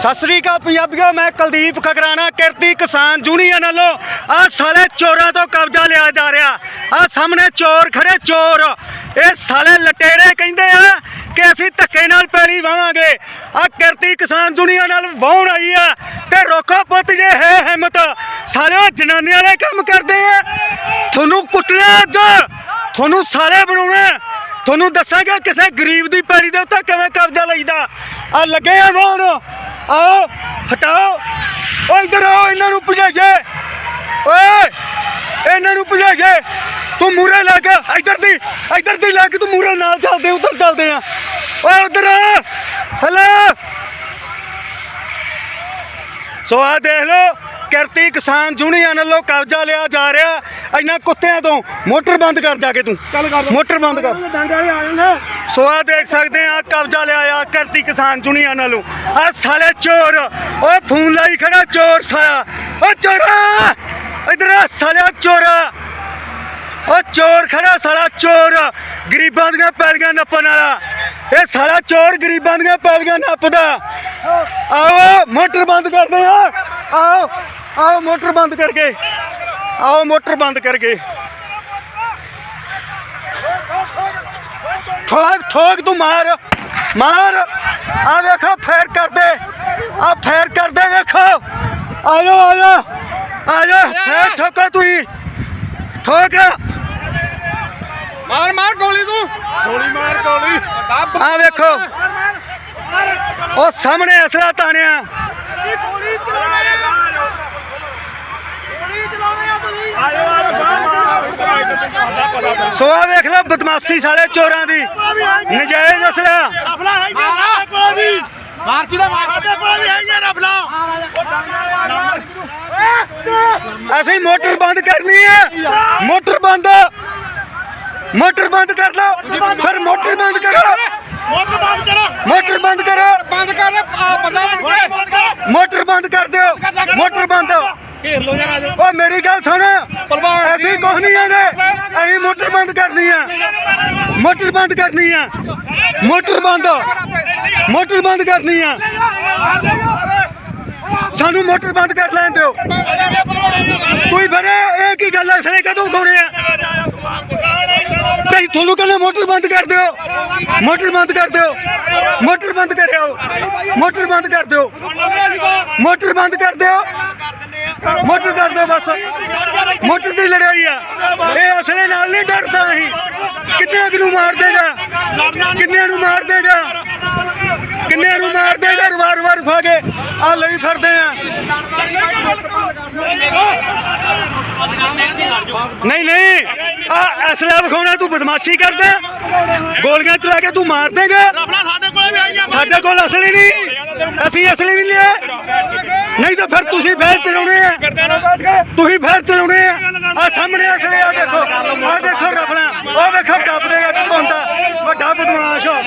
ਸਤਿ ਸ੍ਰੀ ਅਕਾਲ ਪੰਜਾਬੀਓ, ਮੈਂ ਕੁਲਦੀਪ ਖਗਰਾਣਾ, ਕਿਰਤੀ ਕਿਸਾਨ ਯੂਨੀਅਨ ਵੱਲੋਂ ਆ ਸਾਲੇ ਚੋਰਾਂ ਤੋਂ ਕਬਜ਼ਾ ਲਿਆ ਜਾ ਰਿਹਾ। ਆ ਸਾਹਮਣੇ ਚੋਰ ਖੜੇ, ਚੋਰ। ਇਹ ਸਾਲੇ ਲਟੇਰੇ ਕਹਿੰਦੇ ਆ ਕਿ ਅਸੀਂ ਧੱਕੇ ਨਾਲ ਪੈਲੀ ਵਾਵਾਂਗੇ। ਆ ਕਿਰਤੀ ਕਿਸਾਨ ਯੂਨੀਅਨ ਨਾਲ ਵਾਹੁਣ ਆਈ ਆ ਤੇ ਰੋਕੋ ਪੁੱਤ ਜੇ ਹੈ ਹਿੰਮਤ। ਸਾਲਿਓ, ਜਨਾਨੀਆਂ ਵਾਲੇ ਕੰਮ ਕਰਦੇ ਆ। ਤੁਹਾਨੂੰ ਕੁੱਟਣਾ ਅੱਜ। ਤੁਹਾਨੂੰ ਸਾਰੇ ਬਣਾਉਣਾ। ਤੁਹਾਨੂੰ ਦੱਸਾਂਗਾ ਕਿਸੇ ਗਰੀਬ ਦੀ ਪੈੜੀ ਦੇ ਉੱਤੇ ਕਿਵੇਂ ਕਬਜ਼ਾ ਲਈਦਾ। ਆ ਲੱਗੇ ਆ ਵਾਹੁਣ। ਆਓ, ਹਟਾਓ। ਓ ਇਧਰ ਆਓ, ਇਹਨਾਂ ਨੂੰ ਭਜਾਈਏ। ਓਏ, ਇਹਨਾਂ ਨੂੰ ਭਜਾਈਏ। ਤੂੰ ਮੂਰੇ ਲੱਗ ਇਧਰ ਦੀ ਇਧਰ ਦੀ ਲੱਗ ਤੂੰ ਮੂਰੇ ਨਾਲ ਚੱਲਦੇ ਉਧਰ ਚੱਲਦੇ ਆ। ਓਏ, ਉਧਰ ਆ। ਹਲੋ। ਸੋ ਆ ਦੇਖ ਲਓ ਕਿਰਤੀ ਕਿਸਾਨ ਯੂਨੀਅਨ ਵੱਲੋਂ ਕਬਜ਼ਾ ਲਿਆ ਜਾ ਰਿਹਾ। ਇਹਨਾਂ ਕੁੱਤਿਆਂ ਤੋਂ ਮੋਟਰ ਬੰਦ ਕਰ ਜਾ ਕੇ ਤੂੰ। ਮੋਟਰ ਬੰਦ ਕਰ। ਸੋ ਆ ਦੇਖ ਸਕਦੇ ਆ ਕਬਜ਼ਾ ਲਿਆ ਆ ਕਿਰਤੀ ਕਿਸਾਨ ਯੂਨੀਅਨ ਵੱਲੋਂ। ਆ ਸਾਲੇ ਚੋਰ ਓਏ ਫੋਨ ਲਾਈ ਖੜਾ ਚੋਰ ਸਾਲਾ। ਓ ਚੋਰਾ ਇਧਰ ਆ ਸਾਲਿਆ ਚੋਰਾ। ਓ ਚੋਰ ਖੜਾ ਸਾਲਾ ਚੋਰ। ਗਰੀਬਾਂ ਦੀਆਂ ਪੈਲੀਆਂ ਨੱਪਣ ਵਾਲਾ। ਇਹ ਸਾਲਾ ਚੋਰ ਗਰੀਬਾਂ ਦੀਆਂ ਪੈਲੀਆਂ ਨੱਪਦਾ। ਆਓ, ਮੋਟਰ ਬੰਦ ਕਰਦੇ ਆ। ਆਓ ਆਓ, ਮੋਟਰ ਬੰਦ ਕਰਕੇ। ਆਓ, ਮੋਟਰ ਬੰਦ ਕਰਕੇ। ਠੋਕ ਠੋਕ ਤੂੰ ਮਾਰ ਮਾਰ। ਆ ਵੇਖੋ, ਫੇਰ ਕਰਦੇ। ਆ ਫੇਰ ਕਰਦੇ ਵੇਖੋ। ਆਜੋ ਆਜੋ ਆਜੋ ਫੇਰ ਠੋਕੋ ਤੂੰ ਠੋਕ। ਮਾਰ ਮਾਰ ਗੋਲੀ ਤੂੰ। ਗੋਲੀ ਮਾਰ ਗੋਲੀ। ਆ ਵੇਖੋ। ਉਹ ਸਾਹਮਣੇ ਅਸਲਾ ਤਾਣਿਆ। ਗੋਲੀ ਚਲਾਵੇ ਗੋਲੀ ਚਲਾਵੇ ਆ ਤੁਸੀਂ। ਆਇਓ ਆਇਓ ਸੋ ਆ ਵੇਖ ਲਓ ਬਦਮਾਸ਼ੀ ਸਾਲੇ ਚੋਰਾਂ ਦੀ। ਨਜਾਇਜ਼ ਅਸਲਾ। ਅਸੀਂ ਮੋਟਰ ਬੰਦ ਕਰਨੀ ਹੈ। ਮੋਟਰ ਬੰਦ। ਮੋਟਰ ਬੰਦ ਕਰ ਲਓ ਫਿਰ ਮੋਟਰ ਬੰਦ ਕਰੋ ਮੋਟਰ ਬੰਦ ਕਰੋ ਮੋਟਰ ਬੰਦ ਕਰੋ ਬੰਦ ਕਰ ਆ ਬੰਦਾ ਬਣ ਕੇ ਮੋਟਰ ਬੰਦ ਕਰ ਦਿਓ ਮੋਟਰ ਬੰਦ ਘੇਰ ਲੋ ਯਾਰ ਓ ਮੇਰੀ ਗੱਲ ਸੁਣ ਅਸੀਂ ਕੁਝ ਨਹੀਂ ਆਦੇ ਅਸੀਂ ਮੋਟਰ ਬੰਦ ਕਰਨੀ ਆ ਮੋਟਰ ਬੰਦ ਕਰਨੀ ਆ ਮੋਟਰ ਬੰਦ ਮੋਟਰ ਬੰਦ ਕਰਨੀ ਆ ਸਾਨੂੰ ਮੋਟਰ ਬੰਦ ਕਰ ਲੈਣ ਦਿਓ ਕੋਈ ਬਰੇ ਇਹ ਕੀ ਗੱਲ ਐ ਸਲੇ ਕਦੋਂ ਉਠਾਉਣੇ ਆ ਤੁਹਾਨੂੰ ਕਹਿੰਦੇ ਮੋਟਰ ਬੰਦ ਕਰ ਦਿਓ। ਮੋਟਰ ਬੰਦ ਕਰ ਦਿਓ। ਮੋਟਰ ਬੰਦ ਕਰਿਓ। ਮੋਟਰ ਬੰਦ ਕਰ ਦਿਓ। ਮੋਟਰ ਬੰਦ ਕਰ ਦਿਓ। ਮੋਟਰ ਕਰ ਦਿਓ ਬਸ। ਮੋਟਰ ਦੀ ਲੜਾਈ ਆ। ਇਹ ਅਸਲੇ ਨਾਲ ਨਹੀਂ ਡਰਦਾ ਅਸੀਂ। ਕਿੰਨੇ ਨੂੰ ਮਾਰ ਦੇਗਾ? ਕਿੰਨੇ ਨੂੰ ਮਾਰ ਦੇਗਾ? ਕਿੰਨੇ ਨੂੰ ਮਾਰ ਦੇਗਾ? ਵਾਰ ਵਾਰ ਖਾ ਆ ਲਈ ਫਿਰਦੇ ਆ। ਨਹੀਂ ਨਹੀਂ। ਆ ਅਸਲਾ ਵਿਖਾਉਣਾ, ਤੂੰ ਬਦਮਾਸ਼ੀ ਕਰਦਾ। ਗੋਲੀਆਂ ਚਲਾ ਕੇ ਤੂੰ ਮਾਰ ਦੇਗਾ। ਸਾਡੇ ਕੋਲ ਅਸਲੀ ਨਹੀਂ। ਅਸੀਂ ਅਸਲੀ ਨਹੀਂ ਲਿਆ। ਨਹੀਂ ਤਾਂ ਫਿਰ ਤੁਸੀਂ ਫੇਰ ਚਲਾਉਣੇ ਆ। ਤੁਸੀਂ ਫੇਰ ਚਲਾਉਣੇ ਆ। ਆ ਸਾਹਮਣੇ ਅਸਲੀ ਆ, ਦੇਖੋ। ਆ ਦੇਖੋ ਰਫਲਾ। ਉਹ ਵੇਖੋ, ਡੱਬ ਦੇਗਾ ਤੂੰ ਵੱਡਾ ਬਦਮਾਸ਼ ਹੋ